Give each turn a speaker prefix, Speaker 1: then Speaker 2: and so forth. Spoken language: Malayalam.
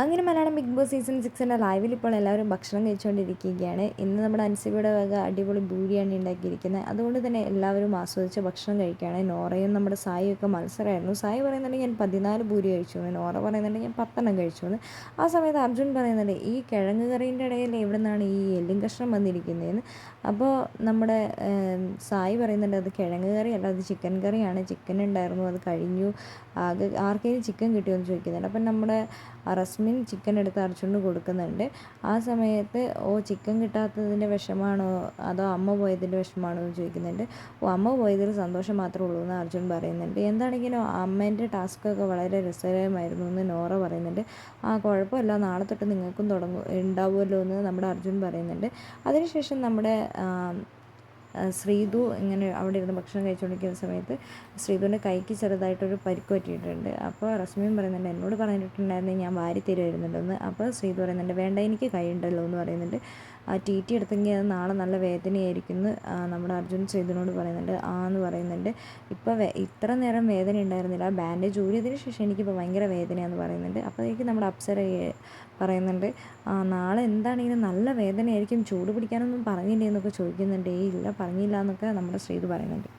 Speaker 1: അങ്ങനെ മലയാളം ബിഗ് ബോസ് സീസൺ സിക്സിന്റെ ലൈവിൽ ഇപ്പോൾ എല്ലാവരും ഭക്ഷണം കഴിച്ചുകൊണ്ടിരിക്കുകയാണ്. ഇന്ന് നമ്മുടെ അൻസിബിയുടെ വക അടിപൊളി ബൂരിയാണ് ഉണ്ടാക്കിയിരിക്കുന്നത്. അതുകൊണ്ട് തന്നെ എല്ലാവരും ആസ്വദിച്ച് ഭക്ഷണം കഴിക്കുകയാണ്. നോറയും നമ്മുടെ സായിയൊക്കെ മത്സരമായിരുന്നു. സായി പറയുന്നുണ്ടെങ്കിൽ ഞാൻ പതിനാല് ബൂരി കഴിച്ചു നോറ പറയുന്നുണ്ടെങ്കിൽ ഞാൻ പത്തെണ്ണം കഴിച്ചു എന്ന് ആ സമയത്ത് അർജുൻ പറയുന്നുണ്ട് ഈ കിഴങ്ങ് കറീന്റെ ഇടയിൽ എവിടെ നിന്നാണ് ഈ എല്ലും കഷ്ണം വന്നിരിക്കുന്നതെന്ന്? അപ്പോൾ നമ്മുടെ സായി പറയുന്നുണ്ട് അത് കിഴങ്ങ് കറി അല്ല അത് ചിക്കൻ കറിയാണ്. ചിക്കൻ ഉണ്ടായിരുന്നു അത് കഴിഞ്ഞു. ആകെ ആർക്കെങ്കിലും ചിക്കൻ കിട്ടിയോ എന്ന് ചോദിക്കുന്നുണ്ട്. അപ്പം നമ്മുടെ റസ്മിൻ ചിക്കൻ എടുത്ത് അർജുന് കൊടുക്കുന്നുണ്ട്. ആ സമയത്ത് ഓ ചിക്കൻ കിട്ടാത്തതിന്റെ വിഷമാണോ? അതോ അമ്മ പോയതിന്റെ വിഷമാണോ? എന്ന് ചോദിക്കുന്നുണ്ട്. ഓ അമ്മ പോയതിൽ സന്തോഷം മാത്രമേ ഉള്ളൂ എന്ന് അർജുൻ പറയുന്നുണ്ട്. എന്താണെങ്കിലും അമ്മേന്റെ ടാസ്ക്കൊക്കെ വളരെ രസകരമായിരുന്നു എന്ന് നോറ പറയുന്നുണ്ട്. ആ കുഴപ്പമില്ല. നാളെ തൊട്ട് നിങ്ങൾക്കും തുടങ്ങും ഉണ്ടാവുമല്ലോ എന്ന് നമ്മുടെ അർജുൻ പറയുന്നുണ്ട്. അതിനുശേഷം നമ്മുടെ ശ്രീതു ഇങ്ങനെ അവിടെ ഇരുന്ന് ഭക്ഷണം കഴിച്ചുകൊണ്ടിരിക്കുന്ന സമയത്ത് ശ്രീതുവിന്റെ കൈക്ക് ചെറുതായിട്ടൊരു പരിക്ക് പറ്റിയിട്ടുണ്ട്. അപ്പോൾ റസ്മിയും പറയുന്നുണ്ട് എന്നോട് പറഞ്ഞിട്ടുണ്ടായിരുന്നു ഞാൻ വാരി തരുമായിരുന്നുണ്ടെന്ന് അപ്പോൾ ശ്രീതു പറയുന്നുണ്ട് വേണ്ട എനിക്ക് കൈ ഉണ്ടല്ലോ എന്ന് പറയുന്നുണ്ട്. ആ ടി ടി എടുത്തെങ്കിൽ അത് നാളെ നല്ല വേദനയായിരിക്കുന്നു നമ്മുടെ അർജുൻ ചെയ്തിനോട് പറയുന്നുണ്ട് ആ എന്ന് പറയുന്നുണ്ട്. ഇപ്പോൾ ഇത്ര നേരം വേദന ഉണ്ടായിരുന്നില്ല. ബാൻഡേജ് ഊരിയതിന് ശേഷം എനിക്കിപ്പോൾ ഭയങ്കര വേദനയാണെന്ന് പറയുന്നുണ്ട്. അപ്പോഴേക്കും നമ്മുടെ അപ്സര പറയുന്നുണ്ട് നാളെ എന്താണെങ്കിലും നല്ല വേദനയായിരിക്കും? ചൂട് പിടിക്കാനൊന്നും പറഞ്ഞില്ലേ എന്നൊക്കെ ചോദിക്കുന്നുണ്ട്. ഏയ് ഇല്ല പറഞ്ഞില്ല എന്നൊക്കെ നമ്മുടെ ശ്രീത് പറയുന്നുണ്ട്.